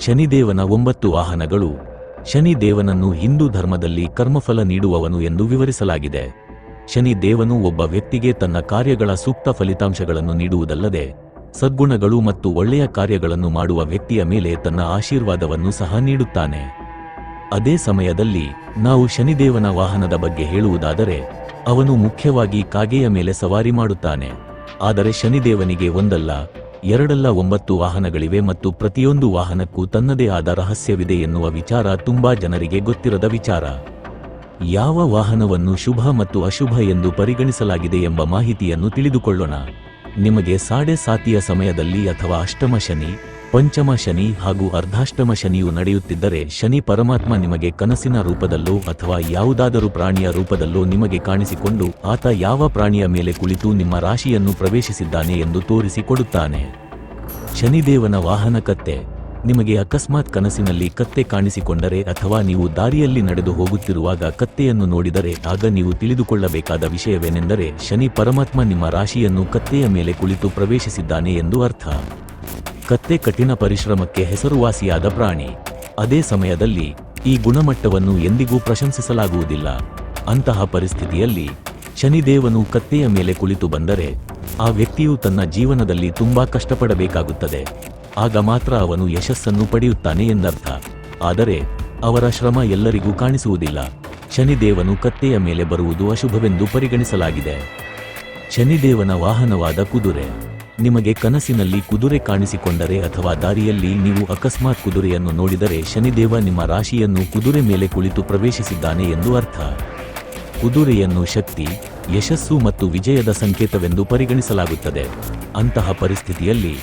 ಶನಿದೇವನ ಒಂಬತ್ತು ವಾಹನಗಳು, ಶನಿದೇವನನ್ನು ಹಿಂದೂ ಧರ್ಮದಲ್ಲಿ ಕರ್ಮಫಲ ನೀಡುವವನು ಎಂದು ವಿವರಿಸಲಾಗಿದೆ. ಶನಿದೇವನು ಒಬ್ಬ ವ್ಯಕ್ತಿಗೆ ತನ್ನ ಕಾರ್ಯಗಳ ಸೂಕ್ತ ಫಲಿತಾಂಶಗಳನ್ನು ನೀಡುವುದಲ್ಲದೆ, ಸದ್ಗುಣಗಳು ಮತ್ತು ಒಳ್ಳೆಯ ಕಾರ್ಯಗಳನ್ನು ಮಾಡುವ ವ್ಯಕ್ತಿಯ ಮೇಲೆ ತನ್ನ ಆಶೀರ್ವಾದವನ್ನು ಸಹ ನೀಡುತ್ತಾನೆ. ಅದೇ ಸಮಯದಲ್ಲಿ, ನಾವು ಶನಿದೇವನ ವಾಹನದ ಬಗ್ಗೆ ಹೇಳುವುದಾದರೆ, ಅವನು ಮುಖ್ಯವಾಗಿ ಕಾಗೆಯ ಮೇಲೆ ಸವಾರಿ ಮಾಡುತ್ತಾನೆ. ಆದರೆ ಶನಿದೇವನಿಗೆ ಒಂದಲ್ಲ ಎರಡಲ್ಲ ಒಂಬತ್ತು ವಾಹನಗಳಿವೆ ಮತ್ತು ಪ್ರತಿಯೊಂದು ವಾಹನಕ್ಕೂ ತನ್ನದೇ ಆದ ರಹಸ್ಯವಿದೆ ಎನ್ನುವ ವಿಚಾರ ತುಂಬಾ ಜನರಿಗೆ ಗೊತ್ತಿರದ ವಿಚಾರ. ಯಾವ ವಾಹನವನ್ನು ಶುಭ ಮತ್ತು ಅಶುಭ ಎಂದು ಪರಿಗಣಿಸಲಾಗಿದೆ ಎಂಬ ಮಾಹಿತಿಯನ್ನು ತಿಳಿದುಕೊಳ್ಳೋಣ. ನಿಮಗೆ ಸಾಡೆ ಸಾತಿಯ ಸಮಯದಲ್ಲಿ ಅಥವಾ ಅಷ್ಟಮ ಶನಿ ಪಂಚಮ ಶನಿ ಹಾಗೂ ಅರ್ಧಾಷ್ಟಮ ಶನಿಯು ನಡೆಯುತ್ತಿದ್ದರೆ ಶನಿ ಪರಮಾತ್ಮ ನಿಮಗೆ ಕನಸಿನ ರೂಪದಲ್ಲೋ ಅಥವಾ ಯಾವುದಾದರೂ ಪ್ರಾಣಿಯ ರೂಪದಲ್ಲೋ ನಿಮಗೆ ಕಾಣಿಸಿಕೊಂಡು ಆತ ಯಾವ ಪ್ರಾಣಿಯ ಮೇಲೆ ಕುಳಿತು ನಿಮ್ಮ ರಾಶಿಯನ್ನು ಪ್ರವೇಶಿಸಿದ್ದಾನೆ ಎಂದು ತೋರಿಸಿಕೊಡುತ್ತಾನೆ. ಶನಿದೇವನ ವಾಹನ ಕತ್ತೆ. ನಿಮಗೆ ಅಕಸ್ಮಾತ್ ಕನಸಿನಲ್ಲಿ ಕತ್ತೆ ಕಾಣಿಸಿಕೊಂಡರೆ ಅಥವಾ ನೀವು ದಾರಿಯಲ್ಲಿ ನಡೆದು ಹೋಗುತ್ತಿರುವಾಗ ಕತ್ತೆಯನ್ನು ನೋಡಿದರೆ ಆಗ ನೀವು ತಿಳಿದುಕೊಳ್ಳಬೇಕಾದ ವಿಷಯವೇನೆಂದರೆ ಶನಿ ಪರಮಾತ್ಮ ನಿಮ್ಮ ರಾಶಿಯನ್ನು ಕತ್ತೆಯ ಮೇಲೆ ಕುಳಿತು ಪ್ರವೇಶಿಸಿದ್ದಾನೆ ಎಂದು ಅರ್ಥ. ಕತ್ತೆ ಕಠಿಣ ಪರಿಶ್ರಮಕ್ಕೆ ಹೆಸರುವಾಸಿಯಾದ ಪ್ರಾಣಿ. ಅದೇ ಸಮಯದಲ್ಲಿ ಈ ಗುಣಮಟ್ಟವನ್ನು ಎಂದಿಗೂ ಪ್ರಶಂಸಿಸಲಾಗುವುದಿಲ್ಲ. ಅಂತಹ ಪರಿಸ್ಥಿತಿಯಲ್ಲಿ ಶನಿದೇವನು ಕತ್ತೆಯ ಮೇಲೆ ಕುಳಿತು ಬಂದರೆ ಆ ವ್ಯಕ್ತಿಯು ತನ್ನ ಜೀವನದಲ್ಲಿ ತುಂಬಾ ಕಷ್ಟಪಡಬೇಕಾಗುತ್ತದೆ. ಆಗ ಮಾತ್ರ ಅವನು ಯಶಸ್ಸನ್ನು ಪಡೆಯುತ್ತಾನೆ ಎಂದರ್ಥ. ಆದರೆ ಅವರ ಶ್ರಮ ಎಲ್ಲರಿಗೂ ಕಾಣಿಸುವುದಿಲ್ಲ. ಶನಿದೇವನು ಕತ್ತೆಯ ಮೇಲೆ ಬರುವುದು ಅಶುಭವೆಂದು ಪರಿಗಣಿಸಲಾಗಿದೆ. ಶನಿದೇವನ ವಾಹನವಾದ ಕುದುರೆ. ನಿಮಗೆ ಕನಸಿನಲ್ಲಿ ಕುದುರೆ ಕಾಣಿಸಿಕೊಂಡರೆ ಅಥವಾ ದಾರಿಯಲ್ಲಿ ನೀವು ಅಕಸ್ಮಾತ್ ಕುದುರೆಯನ್ನು ನೋಡಿದರೆ ಶನಿದೇವ ನಿಮ್ಮ ರಾಶಿಯನ್ನು ಕುದುರೆ ಮೇಲೆ ಕುಳಿತು ಪ್ರವೇಶಿಸಿದ್ದಾನೆ ಎಂದು ಅರ್ಥ. ಕುದುರೆಯನ್ನು ಶಕ್ತಿ, ಯಶಸ್ಸು ಮತ್ತು ವಿಜಯದ ಸಂಕೇತವೆಂದು ಪರಿಗಣಿಸಲಾಗುತ್ತದೆ. ಅಂತಹ ಪರಿಸ್ಥಿತಿಯಲ್ಲಿ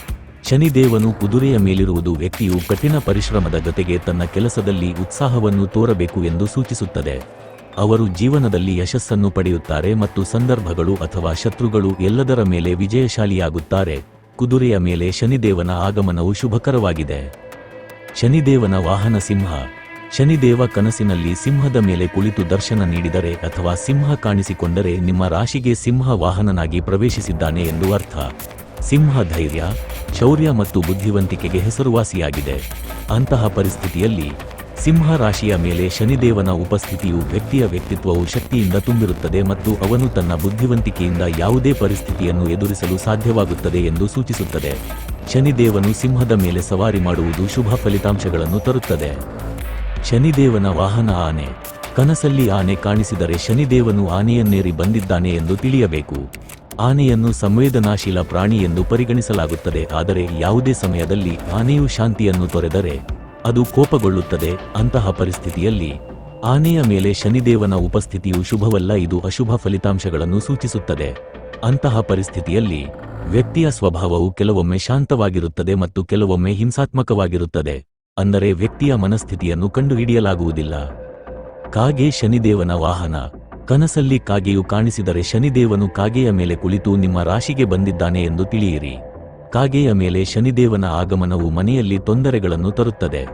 ಶನಿದೇವನು ಕುದುರೆಯ ಮೇಲಿರುವುದು ವ್ಯಕ್ತಿಯು ಕಠಿಣ ಪರಿಶ್ರಮದ ಜೊತೆಗೆ ತನ್ನ ಕೆಲಸದಲ್ಲಿ ಉತ್ಸಾಹವನ್ನು ತೋರಬೇಕು ಎಂದು ಸೂಚಿಸುತ್ತದೆ. ಅವರು ಜೀವನದಲ್ಲಿ ಯಶಸ್ಸನ್ನು ಪಡೆಯುತ್ತಾರೆ ಮತ್ತು ಸಂದರ್ಭಗಳು ಅಥವಾ ಶತ್ರುಗಳು ಎಲ್ಲದರ ಮೇಲೆ ವಿಜಯಶಾಲಿಯಾಗುತ್ತಾರೆ. ಕುದುರೆಯ ಮೇಲೆ ಶನಿದೇವನ ಆಗಮನವು ಶುಭಕರವಾಗಿದೆ. ಶನಿದೇವನ ವಾಹನ ಸಿಂಹ. ಶನಿದೇವ ಕನಸಿನಲ್ಲಿ ಸಿಂಹದ ಮೇಲೆ ಕುಳಿತು ದರ್ಶನ ನೀಡಿದರೆ ಅಥವಾ ಸಿಂಹ ಕಾಣಿಸಿಕೊಂಡರೆ ನಿಮ್ಮ ರಾಶಿಗೆ ಸಿಂಹ ವಾಹನನಾಗಿ ಪ್ರವೇಶಿಸಿದ್ದಾನೆ ಎಂದು ಅರ್ಥ. ಸಿಂಹ ಧೈರ್ಯ, ಶೌರ್ಯ ಮತ್ತು ಬುದ್ಧಿವಂತಿಕೆಗೆ ಹೆಸರುವಾಸಿಯಾಗಿದೆ. ಅಂತಹ ಪರಿಸ್ಥಿತಿಯಲ್ಲಿ ಸಿಂಹ ರಾಶಿಯ ಮೇಲೆ ಶನಿದೇವನ ಉಪಸ್ಥಿತಿಯು ವ್ಯಕ್ತಿಯ ವ್ಯಕ್ತಿತ್ವವು ಶಕ್ತಿಯಿಂದ ತುಂಬಿರುತ್ತದೆ ಮತ್ತು ಅವನು ತನ್ನ ಬುದ್ಧಿವಂತಿಕೆಯಿಂದ ಯಾವುದೇ ಪರಿಸ್ಥಿತಿಯನ್ನು ಎದುರಿಸಲು ಸಾಧ್ಯವಾಗುತ್ತದೆ ಎಂದು ಸೂಚಿಸುತ್ತದೆ. ಶನಿದೇವನು ಸಿಂಹದ ಮೇಲೆ ಸವಾರಿ ಮಾಡುವುದು ಶುಭ ಫಲಿತಾಂಶಗಳನ್ನು ತರುತ್ತದೆ. ಶನಿದೇವನ ವಾಹನ ಆನೆ. ಕನಸಲ್ಲಿ ಆನೆ ಕಾಣಿಸಿದರೆ ಶನಿದೇವನು ಆನೆಯನ್ನೇರಿ ಬಂದಿದ್ದಾನೆ ಎಂದು ತಿಳಿಯಬೇಕು. ಆನೆಯನ್ನು ಸಂವೇದನಾಶೀಲ ಪ್ರಾಣಿ ಎಂದು ಪರಿಗಣಿಸಲಾಗುತ್ತದೆ, ಆದರೆ ಯಾವುದೇ ಸಮಯದಲ್ಲಿ ಆನೆಯು ಶಾಂತಿಯನ್ನು ತೊರೆದರೆ ಅದು ಕೋಪಗೊಳ್ಳುತ್ತದೆ ಅಂತಹ ಪರಿಸ್ಥಿತಿಯಲ್ಲಿ ಆನೆಯ ಮೇಲೆ ಶನಿದೇವನ ಉಪಸ್ಥಿತಿಯು ಶುಭವಲ್ಲ, ಇದು ಅಶುಭ ಫಲಿತಾಂಶಗಳನ್ನು ಸೂಚಿಸುತ್ತದೆ. ಅಂತಹ ಪರಿಸ್ಥಿತಿಯಲ್ಲಿ ವ್ಯಕ್ತಿಯ ಸ್ವಭಾವವು ಕೆಲವೊಮ್ಮೆ ಶಾಂತವಾಗಿರುತ್ತದೆ ಮತ್ತು ಕೆಲವೊಮ್ಮೆ ಹಿಂಸಾತ್ಮಕವಾಗಿರುತ್ತದೆ, ಅಂದರೆ ವ್ಯಕ್ತಿಯ ಮನಸ್ಥಿತಿಯನ್ನು ಕಂಡುಹಿಡಿಯಲಾಗುವುದಿಲ್ಲ. ಕಾಗೆ ಶನಿದೇವನ ವಾಹನ. ಕನಸಲ್ಲಿ ಕಾಗೆಯು ಕಾಣಿಸಿದರೆ ಶನಿದೇವನು ಕಾಗೆಯ ಮೇಲೆ ಕುಳಿತು ನಿಮ್ಮ ರಾಶಿಗೆ ಬಂದಿದ್ದಾನೆ ಎಂದು ತಿಳಿಯಿರಿ. ಕಾಗೆಯ ಮೇಲೆ ಶನಿದೇವನ ಆಗಮನವು ಮನೆಯಲ್ಲಿ ತೊಂದರೆಗಳನ್ನು ತರುತ್ತದೆ.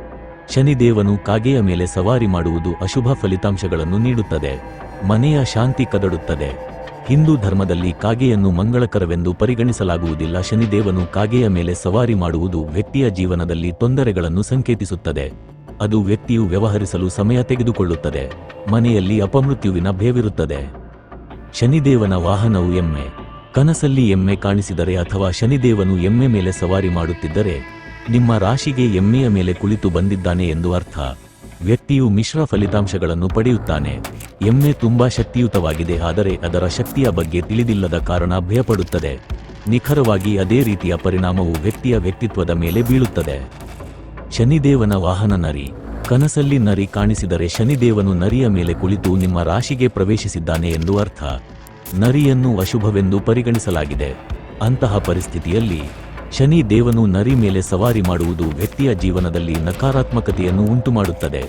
ಶನಿದೇವನು ಕಾಗೆಯ ಮೇಲೆ ಸವಾರಿ ಮಾಡುವುದು ಅಶುಭ ಫಲಿತಾಂಶಗಳನ್ನು ನೀಡುತ್ತದೆ. ಮನೆಯ ಶಾಂತಿ ಕದಡುತ್ತದೆ. ಹಿಂದೂ ಧರ್ಮದಲ್ಲಿ ಕಾಗೆಯನ್ನು ಮಂಗಳಕರವೆಂದು ಪರಿಗಣಿಸಲಾಗುವುದಿಲ್ಲ. ಶನಿದೇವನು ಕಾಗೆಯ ಮೇಲೆ ಸವಾರಿ ಮಾಡುವುದು ವ್ಯಕ್ತಿಯ ಜೀವನದಲ್ಲಿ ತೊಂದರೆಗಳನ್ನು ಸಂಕೇತಿಸುತ್ತದೆ. ಅದು ವ್ಯಕ್ತಿಯು ವ್ಯವಹರಿಸಲು ಸಮಯ ತೆಗೆದುಕೊಳ್ಳುತ್ತದೆ. ಮನೆಯಲ್ಲಿ ಅಪಮೃತ್ಯುವಿನ ಭಯವಿರುತ್ತದೆ. ಶನಿದೇವನ ವಾಹನವು ಎಮ್ಮೆ. ಕನಸಲ್ಲಿ ಎಮ್ಮೆ ಕಾಣಿಸಿದರೆ ಅಥವಾ ಶನಿದೇವನು ಎಮ್ಮೆ ಮೇಲೆ ಸವಾರಿ ಮಾಡುತ್ತಿದ್ದರೆ, ನಿಮ್ಮ ರಾಶಿಗೆ ಎಮ್ಮೆಯ ಮೇಲೆ ಕುಳಿತು ಬಂದಿದ್ದಾನೆ ಎಂದು ಅರ್ಥ. ವ್ಯಕ್ತಿಯು ಮಿಶ್ರ ಫಲಿತಾಂಶಗಳನ್ನು ಪಡೆಯುತ್ತಾನೆ. ಎಮ್ಮೆ ತುಂಬಾ ಶಕ್ತಿಯುತವಾಗಿದೆ, ಆದರೆ ಅದರ ಶಕ್ತಿಯ ಬಗ್ಗೆ ತಿಳಿದಿಲ್ಲದ ಕಾರಣ ಭಯಪಡುತ್ತದೆ. ನಿಖರವಾಗಿ ಅದೇ ರೀತಿಯ ಪರಿಣಾಮವು ವ್ಯಕ್ತಿಯ ವ್ಯಕ್ತಿತ್ವದ ಮೇಲೆ ಬೀಳುತ್ತದೆ. ಶನಿದೇವನ ವಾಹನ ನರಿ. ಕನಸಲ್ಲಿ ನರಿ ಕಾಣಿಸಿದರೆ ಶನಿದೇವನು ನರಿಯ ಮೇಲೆ ಕುಳಿತು ನಿಮ್ಮ ರಾಶಿಗೆ ಪ್ರವೇಶಿಸಿದ್ದಾನೆ ಎಂದು ಅರ್ಥ. ನರಿಯನ್ನು ಅಶುಭವೆಂದು ಪರಿಗಣಿಸಲಾಗಿದೆ. ಅಂತಹ ಪರಿಸ್ಥಿತಿಯಲ್ಲಿ ಶನಿ ದೇವನು ನರಿ ಮೇಲೆ ಸವಾರಿ ಮಾಡುವುದು ವ್ಯಕ್ತಿಯ ಜೀವನದಲ್ಲಿ ನಕಾರಾತ್ಮಕತೆಯನ್ನು ಉಂಟುಮಾಡುತ್ತದೆ.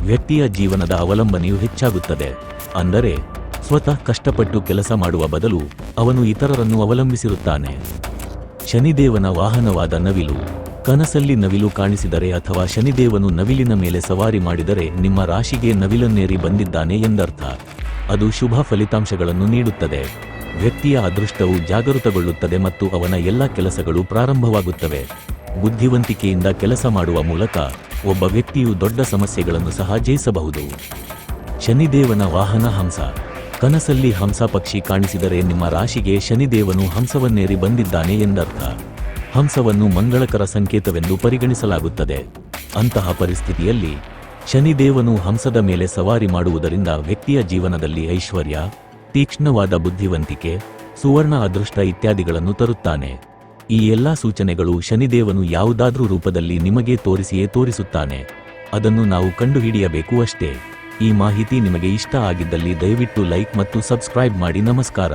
ವ್ಯಕ್ತಿಯ ಜೀವನದ ಅವಲಂಬನೆಯು ಹೆಚ್ಚಾಗುತ್ತದೆ. ಅಂದರೆ ಸ್ವತಃ ಕಷ್ಟಪಟ್ಟು ಕೆಲಸ ಮಾಡುವ ಬದಲು ಅವನು ಇತರರನ್ನು ಅವಲಂಬಿಸಿರುತ್ತಾನೆ. ಶನಿದೇವನ ವಾಹನವಾದ ನವಿಲು ಕನಸಲ್ಲಿ ನವಿಲು ಕಾಣಿಸಿದರೆ ಅಥವಾ ಶನಿದೇವನು ನವಿಲಿನ ಮೇಲೆ ಸವಾರಿ ಮಾಡಿದರೆ ನಿಮ್ಮ ರಾಶಿಗೆ ನವಿಲನ್ನೇರಿ ಬಂದಿದ್ದಾನೆ ಎಂದರ್ಥ. ಅದು ಶುಭ ಫಲಿತಾಂಶಗಳನ್ನು ನೀಡುತ್ತದೆ. ವ್ಯಕ್ತಿಯ ಅದೃಷ್ಟವು ಜಾಗೃತಗೊಳ್ಳುತ್ತದೆ ಮತ್ತು ಅವನ ಎಲ್ಲ ಕೆಲಸಗಳು ಪ್ರಾರಂಭವಾಗುತ್ತವೆ. ಬುದ್ಧಿವಂತಿಕೆಯಿಂದ ಕೆಲಸ ಮಾಡುವ ಮೂಲಕ ಒಬ್ಬ ವ್ಯಕ್ತಿಯು ದೊಡ್ಡ ಸಮಸ್ಯೆಗಳನ್ನು ಸಹ ಜಯಿಸಬಹುದು. ಶನಿದೇವನ ವಾಹನ ಹಂಸ. ಕನಸಲ್ಲಿ ಹಂಸ ಪಕ್ಷಿ ಕಾಣಿಸಿದರೆ ನಿಮ್ಮ ರಾಶಿಗೆ ಶನಿದೇವನು ಹಂಸವನ್ನೇರಿ ಬಂದಿದ್ದಾನೆ ಎಂದರ್ಥ. ಹಂಸವನ್ನು ಮಂಗಳಕರ ಸಂಕೇತವೆಂದು ಪರಿಗಣಿಸಲಾಗುತ್ತದೆ. ಅಂತಹ ಪರಿಸ್ಥಿತಿಯಲ್ಲಿ ಶನಿದೇವನು ಹಂಸದ ಮೇಲೆ ಸವಾರಿ ಮಾಡುವುದರಿಂದ ವ್ಯಕ್ತಿಯ ಜೀವನದಲ್ಲಿ ಐಶ್ವರ್ಯ, ತೀಕ್ಷ್ಣವಾದ ಬುದ್ಧಿವಂತಿಕೆ, ಸುವರ್ಣ ಅದೃಷ್ಟ ಇತ್ಯಾದಿಗಳನ್ನು ತರುತ್ತಾನೆ. ಈ ಎಲ್ಲಾ ಸೂಚನೆಗಳು ಶನಿದೇವನು ಯಾವುದಾದ್ರೂ ರೂಪದಲ್ಲಿ ನಿಮಗೆ ತೋರಿಸಿಯೇ ತೋರಿಸುತ್ತಾನೆ. ಅದನ್ನು ನಾವು ಕಂಡುಹಿಡಿಯಬೇಕು ಅಷ್ಟೇ. ಈ ಮಾಹಿತಿ ನಿಮಗೆ ಇಷ್ಟ ಆಗಿದ್ದಲ್ಲಿ ದಯವಿಟ್ಟು ಲೈಕ್ ಮತ್ತು ಸಬ್ಸ್ಕ್ರೈಬ್ ಮಾಡಿ ನಮಸ್ಕಾರ.